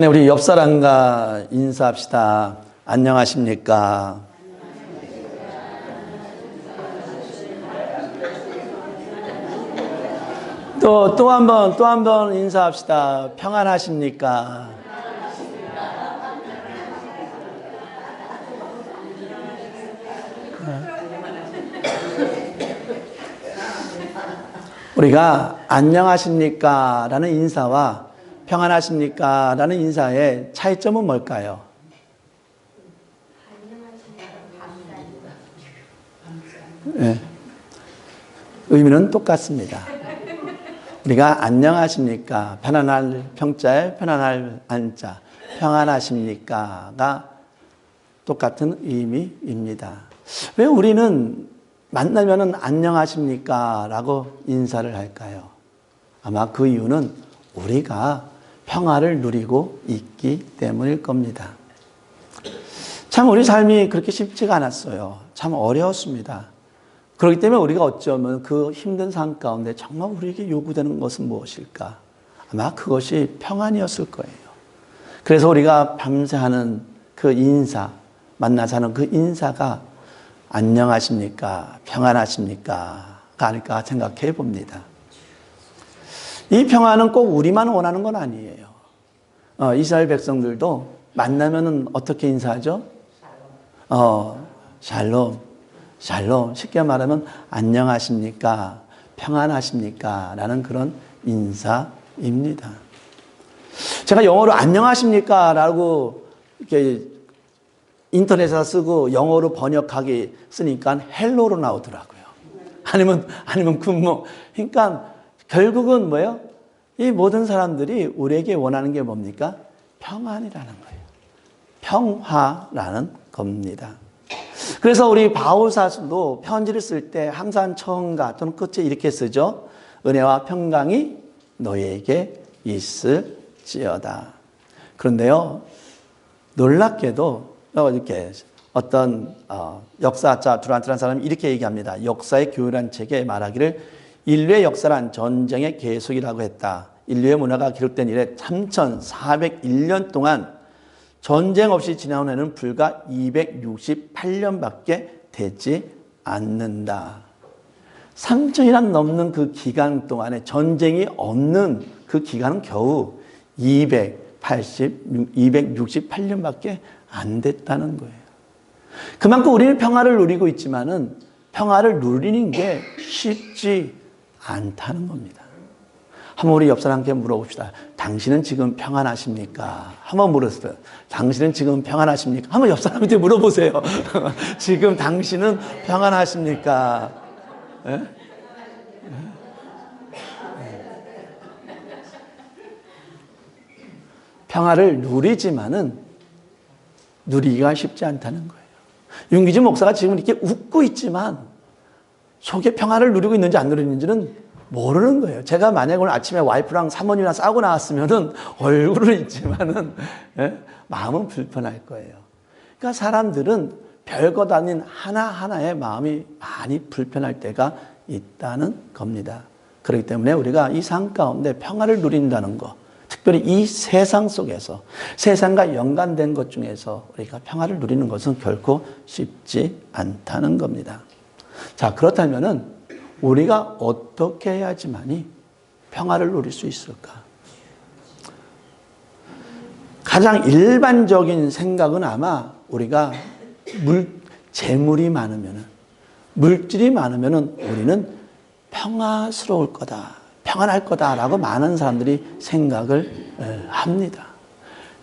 네, 우리 옆 사람과 인사합시다. 안녕하십니까? 또, 또 한 번, 또 한 번 인사합시다. 평안하십니까? 우리가 안녕하십니까? 라는 인사와 평안하십니까? 라는 인사의 차이점은 뭘까요? 예. 의미는 똑같습니다. 우리가 안녕하십니까? 편안할 평자에 편안할 안자. 평안하십니까가 똑같은 의미입니다. 왜 우리는 만나면은 안녕하십니까? 라고 인사를 할까요? 아마 그 이유는 우리가 평화를 누리고 있기 때문일 겁니다. 참 우리 삶이 그렇게 쉽지가 않았어요. 참 어려웠습니다. 그렇기 때문에 우리가 어쩌면 그 힘든 삶 가운데 정말 우리에게 요구되는 것은 무엇일까? 아마 그것이 평안이었을 거예요. 그래서 우리가 밤새 하는 그 인사, 만나서 하는 그 인사가 안녕하십니까? 평안하십니까? 가 아닐까 생각해 봅니다. 이 평안은 꼭 우리만 원하는 건 아니에요. 어, 이스라엘 백성들도 만나면은 어떻게 인사하죠? 어, 샬롬, 샬롬. 쉽게 말하면 안녕하십니까? 평안하십니까? 라는 그런 인사입니다. 제가 영어로 안녕하십니까? 라고 이렇게 인터넷에서 쓰고 영어로 번역하기 쓰니까 헬로로 나오더라고요. 아니면, 아니면 굿모. 그러니까 결국은 뭐예요? 이 모든 사람들이 우리에게 원하는 게 뭡니까? 평안이라는 거예요. 평화라는 겁니다. 그래서 우리 바울사도 편지를 쓸 때 항상 처음과 또는 끝에 이렇게 쓰죠. 은혜와 평강이 너에게 있을지어다. 그런데요, 놀랍게도 이렇게 어떤 어, 역사자 두란트란 사람이 이렇게 얘기합니다. 역사의 교훈한 책에 말하기를 인류의 역사란 전쟁의 계속이라고 했다. 인류의 문화가 기록된 이래 3,401년 동안 전쟁 없이 지나온 해는 불과 268년밖에 되지 않는다. 3천이란 넘는 그 기간 동안에 전쟁이 없는 그 기간은 겨우 280, 268년밖에 안 됐다는 거예요. 그만큼 우리는 평화를 누리고 있지만은 평화를 누리는 게 쉽지 않다는 겁니다. 한번 우리 옆 사람께 물어봅시다. 당신은 지금 평안하십니까? 한번 물었어요. 당신은 지금 평안하십니까? 한번 옆 사람한테 물어보세요. 지금 당신은 평안하십니까? 예? 평화를 누리지만은 누리기가 쉽지 않다는 거예요. 윤기진 목사가 지금 이렇게 웃고 있지만 속에 평화를 누리고 있는지 안 누리는지는 모르는 거예요. 제가 만약 오늘 아침에 와이프랑 사모님이랑 싸우고 나왔으면은 얼굴은 있지만은 예? 마음은 불편할 거예요. 그러니까 사람들은 별것 아닌 하나하나의 마음이 많이 불편할 때가 있다는 겁니다. 그렇기 때문에 우리가 이 삶 가운데 평화를 누린다는 것, 특별히 이 세상 속에서 세상과 연관된 것 중에서 우리가 평화를 누리는 것은 결코 쉽지 않다는 겁니다. 자, 그렇다면은 우리가 어떻게 해야지만이 평화를 누릴 수 있을까? 가장 일반적인 생각은 아마 우리가 물, 재물이 많으면은, 물질이 많으면은 우리는 평화스러울 거다. 평안할 거다라고 많은 사람들이 생각을 합니다.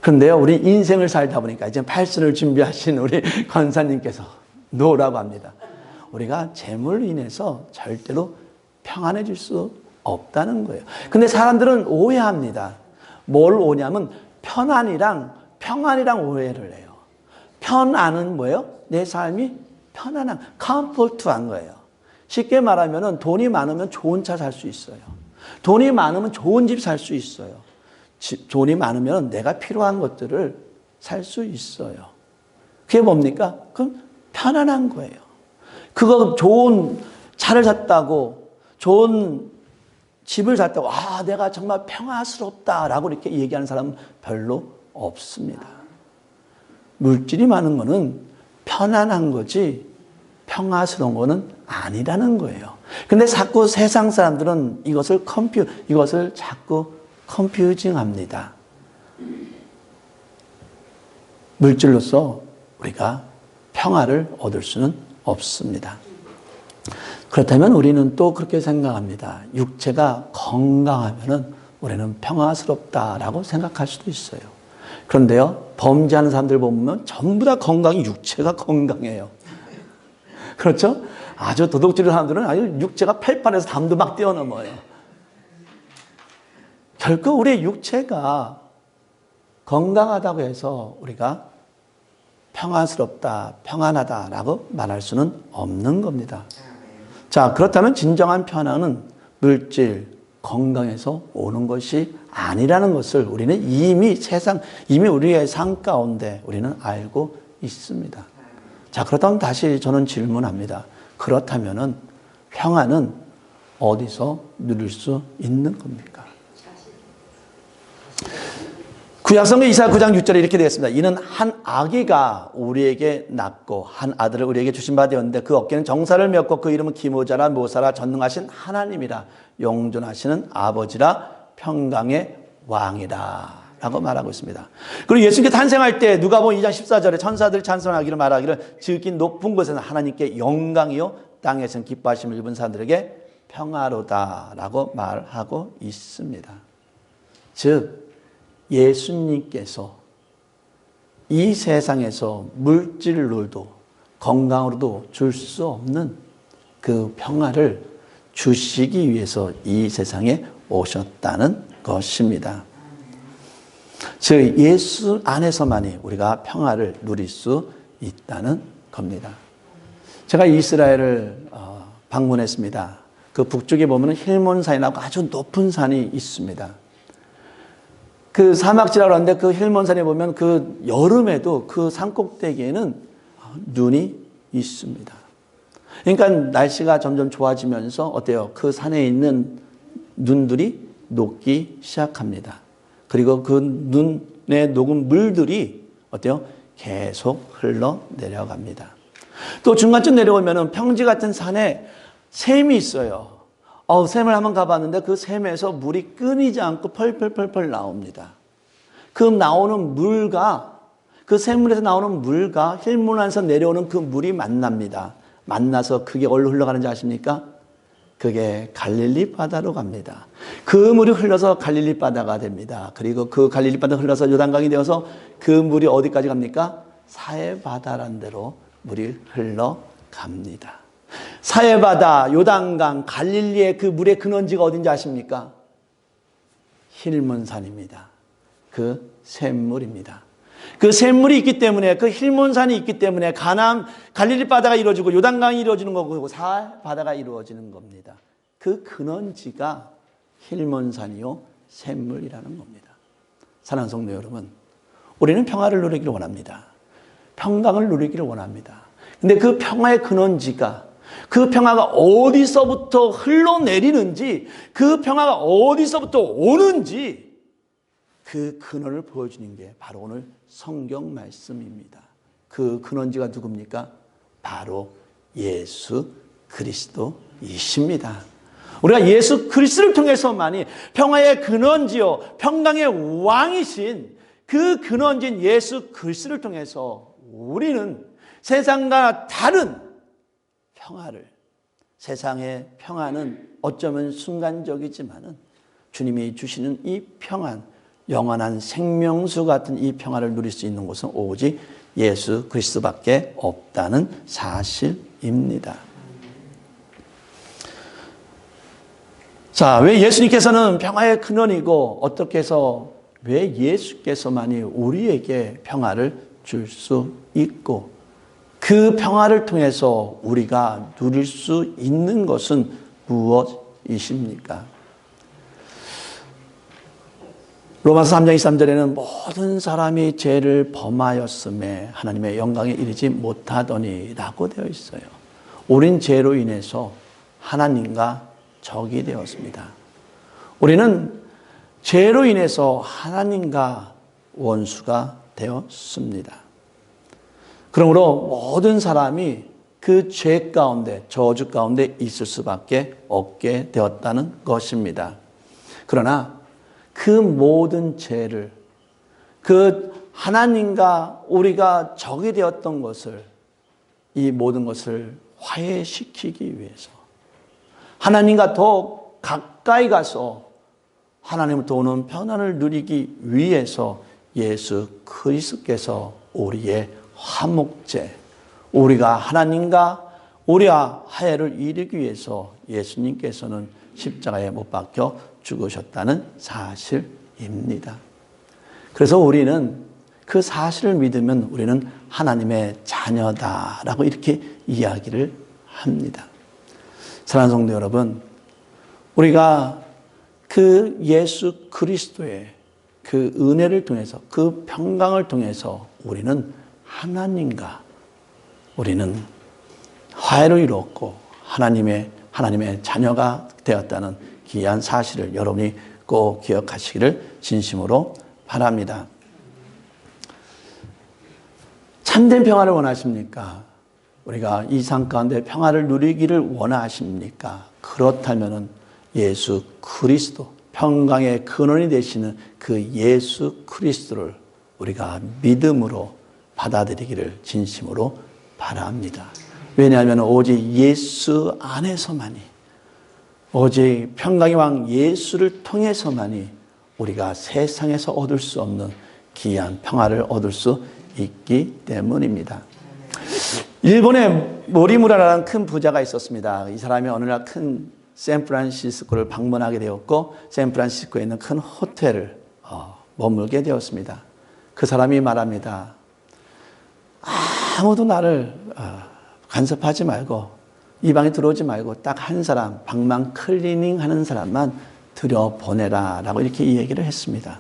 그런데요, 우리 인생을 살다 보니까 이제 팔순을 준비하신 우리 권사님께서 노라고 합니다. 우리가 재물로 인해서 절대로 평안해질 수 없다는 거예요. 근데 사람들은 오해합니다. 뭘 오냐면 편안이랑 평안이랑 오해를 해요. 편안은 뭐예요? 내 삶이 편안한, 컴포트한 거예요. 쉽게 말하면 돈이 많으면 좋은 차 살 수 있어요. 돈이 많으면 좋은 집 살 수 있어요. 집, 돈이 많으면 내가 필요한 것들을 살 수 있어요. 그게 뭡니까? 그럼 편안한 거예요. 그거 좋은 차를 샀다고, 좋은 집을 샀다고, 아, 내가 정말 평화스럽다라고 이렇게 얘기하는 사람은 별로 없습니다. 물질이 많은 거는 편안한 거지 평화스러운 거는 아니라는 거예요. 근데 자꾸 세상 사람들은 이것을 컴퓨, 이것을 자꾸 컴퓨징 합니다. 물질로서 우리가 평화를 얻을 수는 없습니다. 그렇다면 우리는 또 그렇게 생각합니다. 육체가 건강하면은 우리는 평화스럽다라고 생각할 수도 있어요. 그런데요, 범죄하는 사람들 보면 전부 다 건강이 육체가 건강해요. 그렇죠? 아주 도둑질을 사람들은 아주 육체가 팔팔해서 담도 막 뛰어넘어요. 결코 우리의 육체가 건강하다고 해서 우리가 평안스럽다, 평안하다라고 말할 수는 없는 겁니다. 자, 그렇다면 진정한 편안은 물질, 건강에서 오는 것이 아니라는 것을 우리는 이미 세상, 이미 우리의 삶 가운데 우리는 알고 있습니다. 자, 그렇다면 다시 저는 질문합니다. 그렇다면은 평안은 어디서 누릴 수 있는 겁니까? 구약성경 이사 9장 6절에 이렇게 되어 있습니다. 이는 한 아기가 우리에게 낳고 한 아들을 우리에게 주신 바 되었는데 그 어깨는 정사를 메었고 그 이름은 기모자라 모사라 전능하신 하나님이라 용존하시는 아버지라 평강의 왕이라 라고 말하고 있습니다. 그리고 예수님께 탄생할 때 누가 보면 2장 14절에 천사들 찬송하기를 말하기를 지극히 높은 곳에서 하나님께 영광이요 땅에서는 기뻐하심을 입은 사람들에게 평화로다라고 말하고 있습니다. 즉 예수님께서 이 세상에서 물질로도 건강으로도 줄 수 없는 그 평화를 주시기 위해서 이 세상에 오셨다는 것입니다. 즉 예수 안에서만이 우리가 평화를 누릴 수 있다는 겁니다. 제가 이스라엘을 어, 방문했습니다. 그 북쪽에 보면 힐몬 산이라고 아주 높은 산이 있습니다. 그 사막지라고 하는데 그 힐몬산에 보면 그 여름에도 그 산꼭대기에는 눈이 있습니다. 그러니까 날씨가 점점 좋아지면서 어때요? 그 산에 있는 눈들이 녹기 시작합니다. 그리고 그 눈에 녹은 물들이 어때요? 계속 흘러 내려갑니다. 또 중간쯤 내려오면은 평지 같은 산에 샘이 있어요. 어, 샘을 한번 가봤는데 그 샘에서 물이 끊이지 않고 펄펄펄펄 나옵니다. 그 나오는 물과 그 샘물에서 나오는 물과 힐문안에서 내려오는 그 물이 만납니다. 만나서 그게 어디로 흘러가는지 아십니까? 그게 갈릴리 바다로 갑니다. 그 물이 흘러서 갈릴리 바다가 됩니다. 그리고 그 갈릴리 바다 흘러서 요단강이 되어서 그 물이 어디까지 갑니까? 사해 바다란 데로 물이 흘러갑니다. 사해 바다, 요단강, 갈릴리의 그 물의 근원지가 어딘지 아십니까? 힐문산입니다. 그 샘물입니다. 그 샘물이 있기 때문에 그 힐몬산이 있기 때문에 가나안 갈릴리 바다가 이루어지고 요단강이 이루어지는 거고 사 바다가 이루어지는 겁니다. 그 근원지가 힐몬산이요 샘물이라는 겁니다. 사랑하는 성도 여러분, 우리는 평화를 누리기를 원합니다. 평강을 누리기를 원합니다. 근데 그 평화의 근원지가 그 평화가 어디서부터 흘러내리는지 그 평화가 어디서부터 오는지 그 근원을 보여주는 게 바로 오늘 성경 말씀입니다. 그 근원지가 누굽니까? 바로 예수 그리스도이십니다. 우리가 예수 그리스도를 통해서만이 평화의 근원지요, 평강의 왕이신 그 근원지인 예수 그리스도를 통해서 우리는 세상과 다른 평화를 세상의 평화는 어쩌면 순간적이지만은 주님이 주시는 이 평안 영원한 생명수 같은 이 평화를 누릴 수 있는 곳은 오직 예수 그리스도밖에 없다는 사실입니다. 자, 왜 예수님께서는 평화의 근원이고 어떻게 해서 왜 예수께서만이 우리에게 평화를 줄 수 있고 그 평화를 통해서 우리가 누릴 수 있는 것은 무엇이십니까? 로마서 3장 23절에는 모든 사람이 죄를 범하였음에 하나님의 영광에 이르지 못하더니라고 되어 있어요. 우린 죄로 인해서 하나님과 적이 되었습니다. 우리는 죄로 인해서 하나님과 원수가 되었습니다. 그러므로 모든 사람이 그 죄 가운데, 저주 가운데 있을 수밖에 없게 되었다는 것입니다. 그러나 그 모든 죄를 그 하나님과 우리가 적이 되었던 것을 이 모든 것을 화해시키기 위해서 하나님과 더 가까이 가서 하나님부터 오는 편안을 누리기 위해서 예수 그리스도께서 우리의 화목제, 우리가 하나님과 우리와 화해를 이루기 위해서 예수님께서는 십자가에 못 박혀 죽으셨다는 사실입니다. 그래서 우리는 그 사실을 믿으면 우리는 하나님의 자녀다라고 이렇게 이야기를 합니다. 사랑하는 성도 여러분, 우리가 그 예수 그리스도의 그 은혜를 통해서 그 평강을 통해서 우리는 하나님과 우리는 화해를 이루었고 하나님의 하나님의 자녀가 되었다는 귀한 사실을 여러분이 꼭 기억하시기를 진심으로 바랍니다. 참된 평화를 원하십니까? 우리가 이삶 가운데 평화를 누리기를 원하십니까? 그렇다면 예수 그리스도, 평강의 근원이 되시는 그 예수 그리스도를 우리가 믿음으로 받아들이기를 진심으로 바랍니다. 왜냐하면 오직 예수 안에서만이, 오직 평강의 왕 예수를 통해서만이 우리가 세상에서 얻을 수 없는 귀한 평화를 얻을 수 있기 때문입니다. 일본에 모리무라라는 큰 부자가 있었습니다. 이 사람이 어느 날 큰 샌프란시스코를 방문하게 되었고 샌프란시스코에 있는 큰 호텔을 어, 머물게 되었습니다. 그 사람이 말합니다. 아무도 나를 어, 간섭하지 말고 이 방에 들어오지 말고 딱 한 사람 방만 클리닝 하는 사람만 들여보내라 라고 이렇게 얘기를 했습니다.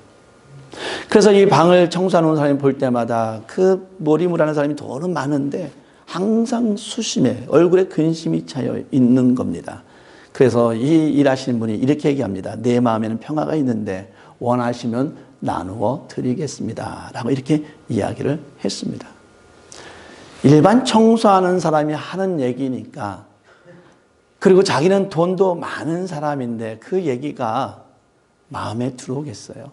그래서 이 방을 청소하는 사람이 볼 때마다 그 모리무라는 사람이 돈은 많은데 항상 수심에 얼굴에 근심이 차여 있는 겁니다. 그래서 이 일하시는 분이 이렇게 얘기합니다. 내 마음에는 평화가 있는데 원하시면 나누어 드리겠습니다. 라고 이렇게 이야기를 했습니다. 일반 청소하는 사람이 하는 얘기니까 그리고 자기는 돈도 많은 사람인데 그 얘기가 마음에 들어오겠어요?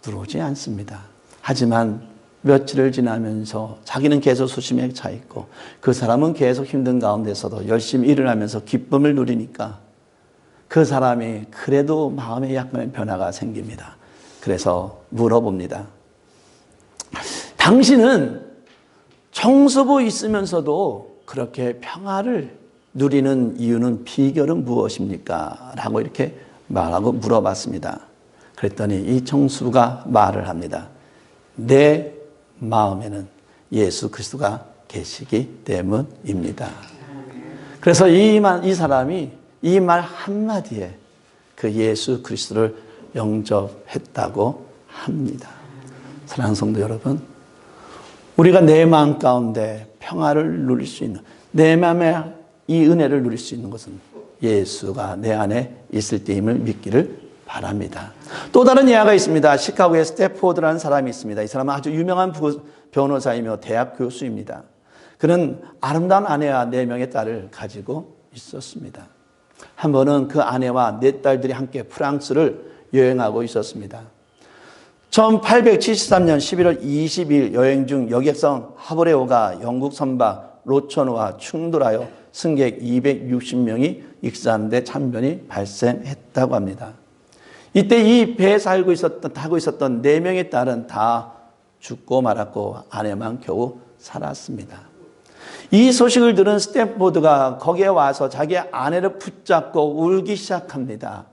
들어오지 않습니다. 하지만 며칠을 지나면서 자기는 계속 수심에 차 있고 그 사람은 계속 힘든 가운데서도 열심히 일을 하면서 기쁨을 누리니까 그 사람이 그래도 마음에 약간의 변화가 생깁니다. 그래서 물어봅니다. 당신은 청소부 있으면서도 그렇게 평화를 누리는 이유는 비결은 무엇입니까? 라고 이렇게 말하고 물어봤습니다. 그랬더니 이 청수가 말을 합니다. 내 마음에는 예수 그리스도가 계시기 때문입니다. 그래서 이, 말, 이 사람이 이 말 한마디에 그 예수 그리스도를 영접했다고 합니다. 사랑하는 성도 여러분, 우리가 내 마음 가운데 평화를 누릴 수 있는, 내 마음에 이 은혜를 누릴 수 있는 것은 예수가 내 안에 있을 때임을 믿기를 바랍니다. 또 다른 예화가 있습니다. 시카고에 스태포드라는 사람이 있습니다. 이 사람은 아주 유명한 변호사이며 대학 교수입니다. 그는 아름다운 아내와 네 명의 딸을 가지고 있었습니다. 한 번은 그 아내와 네 딸들이 함께 프랑스를 여행하고 있었습니다. 1873년 11월 20일 여행 중 여객선 하브레오가 영국 선박 로천호와 충돌하여 승객 260명이 익사하는데 참변이 발생했다고 합니다. 이때 이 배에 살고 있었던, 타고 있었던 네 명의 딸은 다 죽고 말았고 아내만 겨우 살았습니다. 이 소식을 들은 스탠포드가 거기에 와서 자기 아내를 붙잡고 울기 시작합니다.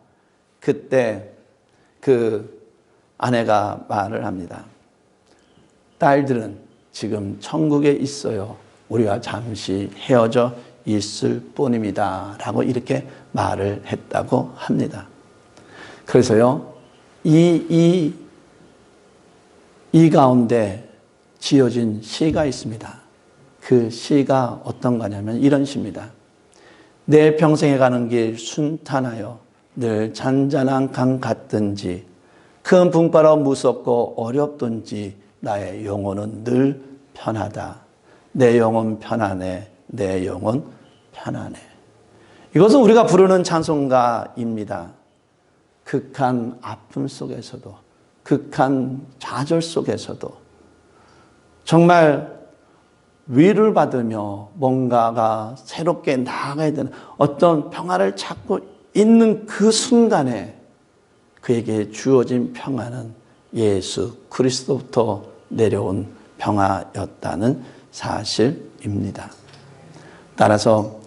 그때 그 아내가 말을 합니다. 딸들은 지금 천국에 있어요. 우리와 잠시 헤어져 있을 뿐입니다. 라고 이렇게 말을 했다고 합니다. 그래서요, 이, 이, 이 가운데 지어진 시가 있습니다. 그 시가 어떤 거냐면 이런 시입니다. 내 평생에 가는 길 순탄하여 늘 잔잔한 강 같든지 큰 분바라 무섭고 어렵든지 나의 영혼은 늘 편하다. 내 영혼 편하네. 내 영혼 편하네. 이것은 우리가 부르는 찬송가입니다. 극한 아픔 속에서도, 극한 좌절 속에서도 정말 위를 받으며 뭔가가 새롭게 나아가야 되는 어떤 평화를 찾고 있는 그 순간에 그에게 주어진 평화는 예수 그리스도부터 내려온 평화였다는 사실입니다. 따라서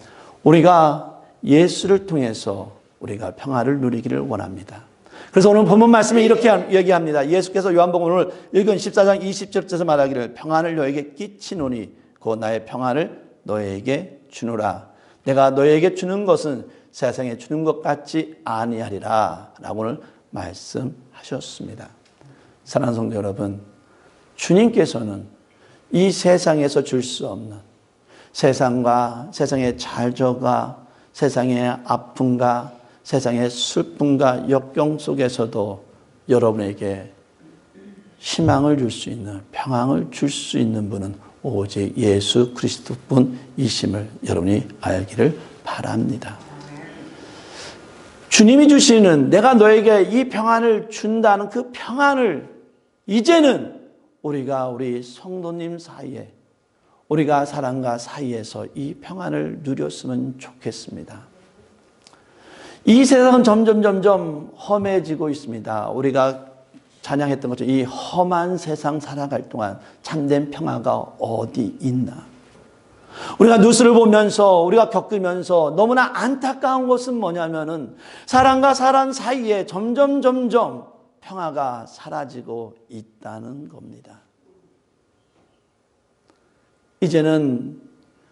우리가 예수를 통해서 우리가 평화를 누리기를 원합니다. 그래서 오늘 본문 말씀에 이렇게 얘기합니다. 예수께서 요한복음 오늘 읽은 14장 20절에서 말하기를 평안을 너에게 끼치노니 그 나의 평안을 너에게 주노라. 내가 너에게 주는 것은 세상에 주는 것 같지 아니하리라. 라고 오늘 말씀하셨습니다. 사랑하는 성도 여러분, 주님께서는 이 세상에서 줄 수 없는 세상과 세상의 잘져가 세상의 아픔과 세상의 슬픔과 역경 속에서도 여러분에게 희망을 줄 수 있는 평안을 줄 수 있는 분은 오직 예수 그리스도 분이심을 여러분이 알기를 바랍니다. 주님이 주시는 내가 너에게 이 평안을 준다는 그 평안을 이제는 우리가 우리 성도님 사이에 우리가 사람과 사이에서 이 평안을 누렸으면 좋겠습니다. 이 세상은 점점 점점 험해지고 있습니다. 우리가 찬양했던 것처럼 이 험한 세상 살아갈 동안 참된 평화가 어디 있나? 우리가 뉴스를 보면서 우리가 겪으면서 너무나 안타까운 것은 뭐냐면은 사람과 사람 사이에 점점 점점 평화가 사라지고 있다는 겁니다. 이제는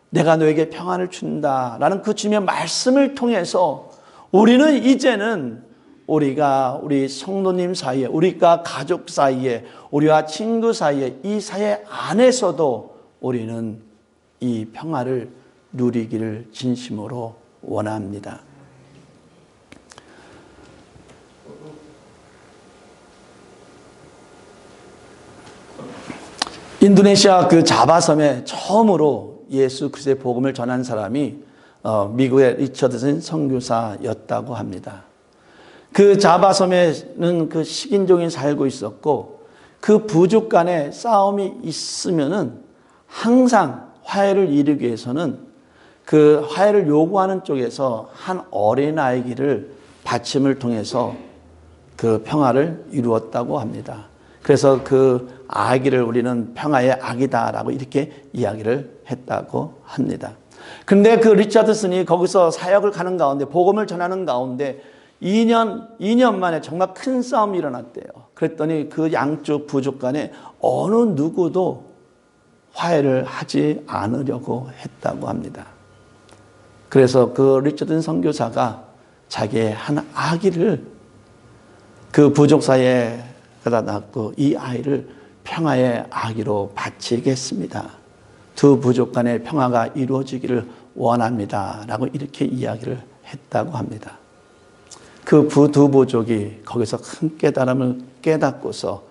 내가 너에게 평안을 준다라는 그 주님의 말씀을 통해서 우리는 이제는 우리가 우리 성도님 사이에 우리가 가족 사이에 우리와 친구 사이에 이 사회 안에서도 우리는 이 평화를 누리기를 진심으로 원합니다. 인도네시아 그 자바섬에 처음으로 예수 그리스도의 복음을 전한 사람이 어, 미국의 리처드슨 선교사였다고 합니다. 그 자바섬에는 그 식인종이 살고 있었고 그 부족 간에 싸움이 있으면은 항상 화해를 이루기 위해서는 그 화해를 요구하는 쪽에서 한 어린아이기를 받침을 통해서 그 평화를 이루었다고 합니다. 그래서 그 아기를 우리는 평화의 아기다라고 이렇게 이야기를 했다고 합니다. 근데 그 리차드슨이 거기서 사역을 가는 가운데 복음을 전하는 가운데 2년 2년 만에 정말 큰 싸움이 일어났대요. 그랬더니 그 양쪽 부족 간에 어느 누구도 화해를 하지 않으려고 했다고 합니다. 그래서 그 리처든 선교사가 자기의 한 아기를 그 부족 사이에 그다 낳고 이 아이를 평화의 아기로 바치겠습니다. 두 부족 간의 평화가 이루어지기를 원합니다. 라고 이렇게 이야기를 했다고 합니다. 그 두 부족이 거기서 큰 깨달음을 깨닫고서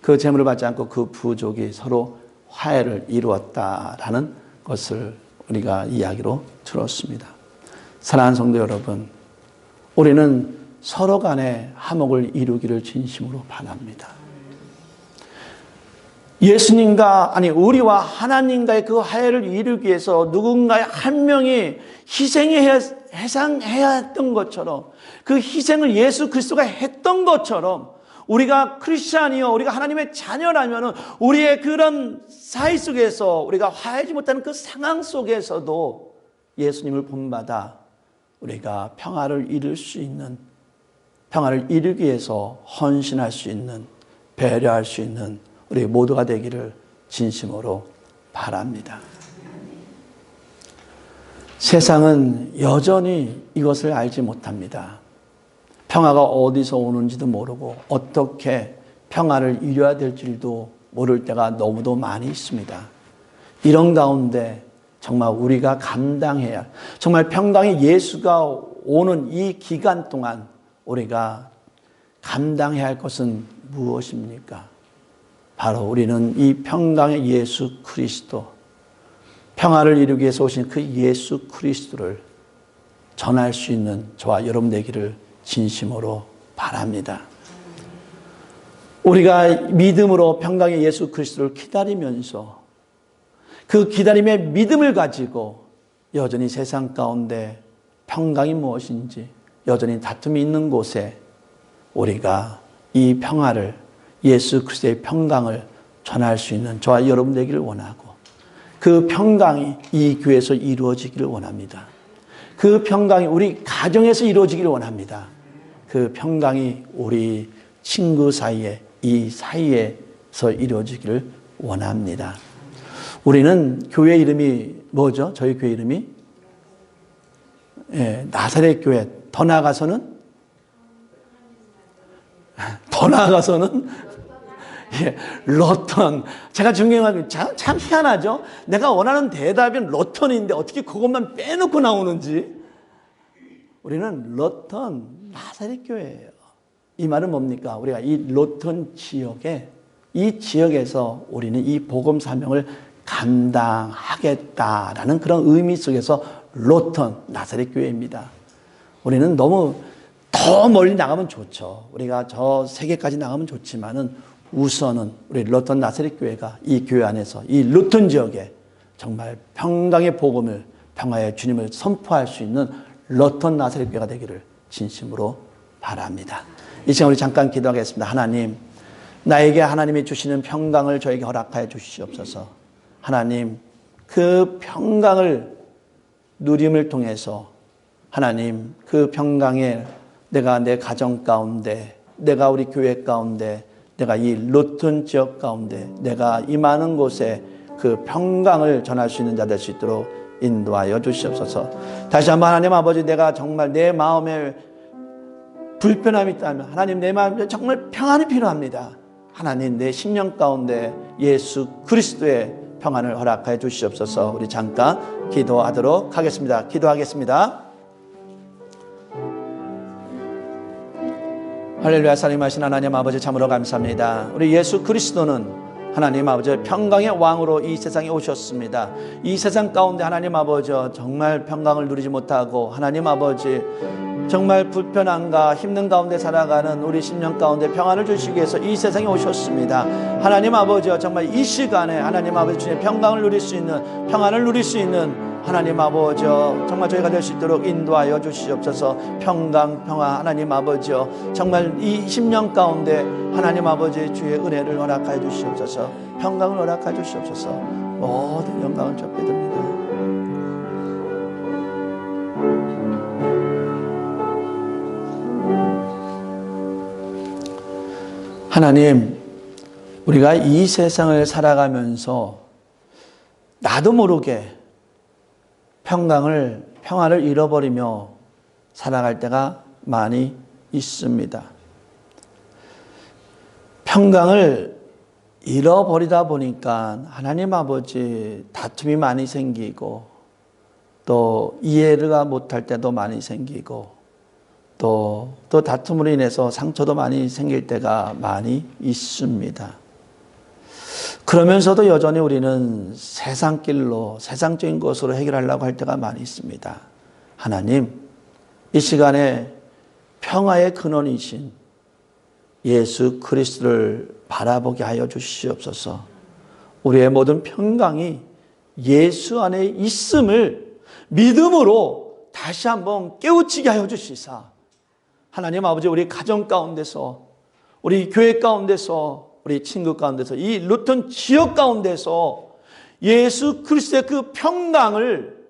그 재물을 받지 않고 그 부족이 서로 화해를 이루었다라는 것을 우리가 이야기로 들었습니다. 사랑하는 성도 여러분, 우리는 서로 간에 화목을 이루기를 진심으로 바랍니다. 예수님과 아니 우리와 하나님과의 그 화해를 이루기 위해서 누군가의 한 명이 희생해야 해상해야 했던 것처럼 그 희생을 예수 그리스도가 했던 것처럼 우리가 크리스찬이요 우리가 하나님의 자녀라면은 우리의 그런 사이 속에서 우리가 화해하지 못하는 그 상황 속에서도 예수님을 본받아 우리가 평화를 이룰 수 있는 평화를 이루기 위해서 헌신할 수 있는 배려할 수 있는 우리 모두가 되기를 진심으로 바랍니다. 세상은 여전히 이것을 알지 못합니다. 평화가 어디서 오는지도 모르고 어떻게 평화를 이뤄야 될지도 모를 때가 너무도 많이 있습니다. 이런 가운데 정말 우리가 감당해야 정말 평강의 예수가 오는 이 기간 동안 우리가 감당해야 할 것은 무엇입니까? 바로 우리는 이 평강의 예수 그리스도, 평화를 이루기 위해서 오신 그 예수 그리스도를 전할 수 있는 저와 여러분 되기를 진심으로 바랍니다. 우리가 믿음으로 평강의 예수 그리스도를 기다리면서 그 기다림의 믿음을 가지고 여전히 세상 가운데 평강이 무엇인지 여전히 다툼이 있는 곳에 우리가 이 평화를 예수 그리스도의 평강을 전할 수 있는 저와 여러분 되기를 원하고 그 평강이 이 교회에서 이루어지기를 원합니다. 그 평강이 우리 가정에서 이루어지기를 원합니다. 그 평강이 우리 친구 사이에 이 사이에서 이루어지기를 원합니다. 우리는 교회 이름이 뭐죠? 저희 교회 이름이 예, 나사렛 교회. 더 나아가서는 더 나아가서는 예, 로턴. 제가 중요한 참, 참 희한하죠. 내가 원하는 대답이 로턴인데 어떻게 그것만 빼놓고 나오는지. 우리는 로턴 나사렛 교회예요. 이 말은 뭡니까? 우리가 이 로턴 지역에 이 지역에서 우리는 이 복음 사명을 감당하겠다라는 그런 의미 속에서 로턴 나사렛 교회입니다. 우리는 너무 더 멀리 나가면 좋죠. 우리가 저 세계까지 나가면 좋지만은 우선은 우리 로턴 나사렛 교회가 이 교회 안에서 이 로턴 지역에 정말 평강의 복음을 평화의 주님을 선포할 수 있는 로턴 나사렛 교회가 되기를 진심으로 바랍니다. 이 시간 우리 잠깐 기도하겠습니다. 하나님, 나에게 하나님이 주시는 평강을 저에게 허락하여 주시옵소서. 하나님, 그 평강을 누림을 통해서 하나님, 그 평강에 내가 내 가정 가운데, 내가 우리 교회 가운데, 내가 이 로튼 지역 가운데, 내가 이 많은 곳에 그 평강을 전할 수 있는 자 될 수 있도록 인도하여 주시옵소서. 다시 한번 하나님 아버지 내가 정말 내 마음에 불편함이 있다면 하나님 내 마음에 정말 평안이 필요합니다. 하나님 내 심령 가운데 예수 그리스도의 평안을 허락하여 주시옵소서. 우리 잠깐 기도하도록 하겠습니다. 기도하겠습니다. 할렐루야 살림하신 하나님 아버지 참으로 감사합니다. 우리 예수 그리스도는 하나님 아버지 평강의 왕으로 이 세상에 오셨습니다. 이 세상 가운데 하나님 아버지 정말 평강을 누리지 못하고 하나님 아버지 정말 불편함과 힘든 가운데 살아가는 우리 심령 가운데 평안을 주시기 위해서 이 세상에 오셨습니다. 하나님 아버지여 정말 이 시간에 하나님 아버지 주님의 평강을 누릴 수 있는 평안을 누릴 수 있는 하나님 아버지여 정말 저희가 될 수 있도록 인도하여 주시옵소서. 평강 평화 하나님 아버지여 정말 이 심령 가운데 하나님 아버지 주의 은혜를 허락하여 주시옵소서. 평강을 허락하여 주시옵소서. 모든 영광을 접게 됩니다. 하나님, 우리가 이 세상을 살아가면서 나도 모르게 평강을, 평화를 잃어버리며 살아갈 때가 많이 있습니다. 평강을 잃어버리다 보니까 하나님 아버지 다툼이 많이 생기고 또 이해가 못할 때도 많이 생기고 또, 또 다툼으로 인해서 상처도 많이 생길 때가 많이 있습니다. 그러면서도 여전히 우리는 세상 길로, 세상적인 것으로 해결하려고 할 때가 많이 있습니다. 하나님, 이 시간에 평화의 근원이신 예수 그리스도를 바라보게 하여 주시옵소서. 우리의 모든 평강이 예수 안에 있음을 믿음으로 다시 한번 깨우치게 하여 주시사. 하나님 아버지 우리 가정 가운데서 우리 교회 가운데서 우리 친구 가운데서 이 루턴 지역 가운데서 예수 그리스도의 그 평강을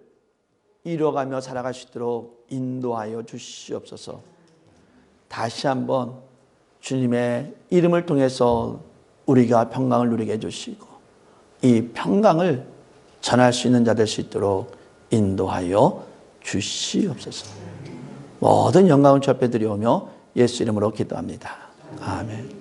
이뤄가며 살아갈 수 있도록 인도하여 주시옵소서. 다시 한번 주님의 이름을 통해서 우리가 평강을 누리게 해주시고 이 평강을 전할 수 있는 자 될 수 있도록 인도하여 주시옵소서. 모든 영광을 접해 드리오며 예수 이름으로 기도합니다. 아멘.